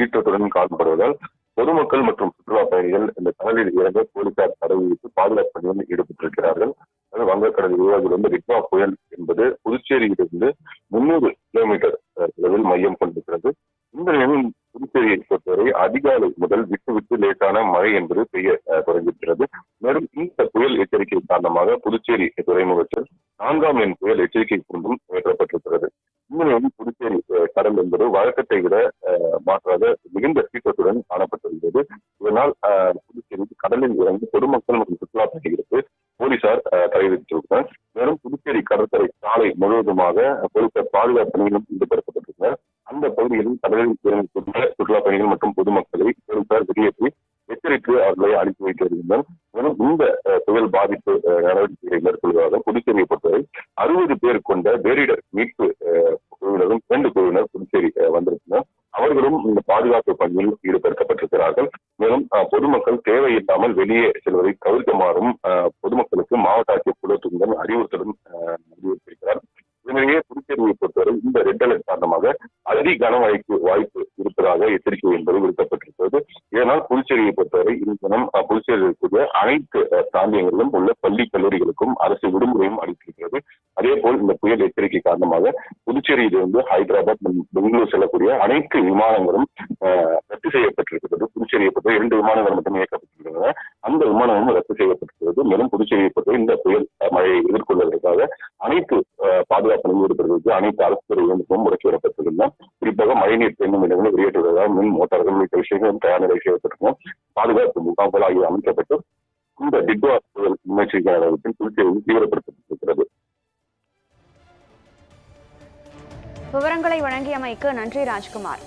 சீற்றத்துடன் காணப்படுவதால் பொதுமக்கள் மற்றும் சுற்றுலா பயணிகள் இந்த கடலில் இறங்க போலீசார் தடை விதித்து பாதுகாப்பு பணியில் ஈடுபட்டிருக்கிறார்கள். வங்கக்கடல் உருவாகியிருந்து ரிக்வா புயல் என்பது புதுச்சேரியிலிருந்து முன்னூறு கிலோமீட்டர் அளவில் மையம் கொண்டிருக்கிறது. இந்த நிலையில் புதுச்சேரியை பொறுத்தவரை அதிகாலை முதல் விட்டு விட்டு லேட்டான மழை என்பது பெய்ய தொடங்கியிருக்கிறது மேலும் இந்த புயல் எச்சரிக்கை காரணமாக புதுச்சேரி துறைமுகத்தில் நான்காம் எண் புயல் எச்சரிக்கை கூண்டும் ஏற்றப்பட்டிருக்கிறது மாற்றம் என்பது வழக்கத்தை விட மாற்றாக மிகுந்த சீற்றத்துடன் காணப்பட்டு வருகிறது இதனால் அஹ், புதுச்சேரி கடலில் இறங்கி பொதுமக்கள் மற்றும் சுற்றுலா பயணிகளுக்கு போலீசார் தடை விதித்திருக்கிறார் மேலும் புதுச்சேரி கடற்கரை சாலை முழுவதுமாக போலீசார் பாதுகாப்பு பணியிலும் ஈடுபடுத்தப்பட்டிருக்கிறார் அந்த பகுதிகளில் கடலில் இறங்கக்கூடிய சுற்றுலா பயணிகள் மற்றும் பொதுமக்களை போலீசார் வெளியேற்றி எச்சரித்து அவர்களை அனுப்பி வைத்து வருகின்றனர் மேலும் இந்த புயல் பாதிப்பு நடவடிக்கைகளை மேற்கொள்வதாக புதுச்சேரியை பொறுத்தவரை அறுபது பேர் கொண்ட பேரிடர் மீட்பு குழுவினரும் இரண்டு குழுவினர் புதுச்சேரி வந்திருக்கிறார் அவர்களும் இந்த பாதுகாப்பு பணியில் ஈடுபடுத்தப்பட்டிருக்கிறார்கள். மேலும் பொதுமக்கள் தேவையில்லாமல் வெளியே செல்வதை தவிர்க்குமாறும் பொதுமக்களுக்கு மாவட்ட ஆட்சியர் குலத்துடன் அறிவுறுத்தலும் அறிவுறுத்தியிருக்கிறார். இதனிடையே புதுச்சேரியை பொறுத்தவரை இந்த ரெட் அலர்ட் காரணமாக அதி கனமழைக்கு வாய்ப்பு இருப்பதாக எச்சரிக்கை என்பது விடுக்கப்பட்டிருக்கிறது. இதனால் புதுச்சேரியை பொறுத்தவரை இந்த தினம் புதுச்சேரியில் இருக்கக்கூடிய அனைத்து பிராந்தியங்களிலும் உள்ள பள்ளி கல்லூரிகளுக்கும் அரசு விடுமுறையும் அளித்திருக்கிறது. அதே போல் இந்த புயல் எச்சரிக்கை காரணமாக புதுச்சேரியிலிருந்து ஹைதராபாத் பெங்களூர் செல்லக்கூடிய அனைத்து விமானங்களும் ரத்து செய்யப்பட்டிருக்கிறது. புதுச்சேரியை பொறுத்தவரை இரண்டு விமானங்கள் மட்டும் இயக்கப்பட்டிருக்கின்றன. அந்த விமானமும் ரத்து செய்யப்பட்டிருக்கிறது. மேலும் புதுச்சேரியை பொறுத்தவரை இந்த புயல் மழையை எதிர்கொள்வதற்காக அனைத்து பாதுகாப்பு பணியில் அனைத்து அரசு துறைகளுக்கும் முடக்கி வரப்பட்டிருக்கின்றன. குறிப்பாக மழைநீர் தேங்கும் இடங்களை வெளியேற்றுவதாக மின் மோட்டார்கள் உள்ளிட்ட விஷயங்களும் தயார் நிலை செய்யப்பட்டிருக்கும் பாதுகாப்பு முகாம்கள் ஆகியவை அமைக்கப்பட்டு இந்த டிட்வா முன்னெச்சரிக்கை நடவடிக்கை புதுச்சேரியில் தீவிரப்படுத்தப்பட்டிருக்கிறது. விவரங்களை வழங்கியமைக்கு நன்றி ராஜ்குமார்.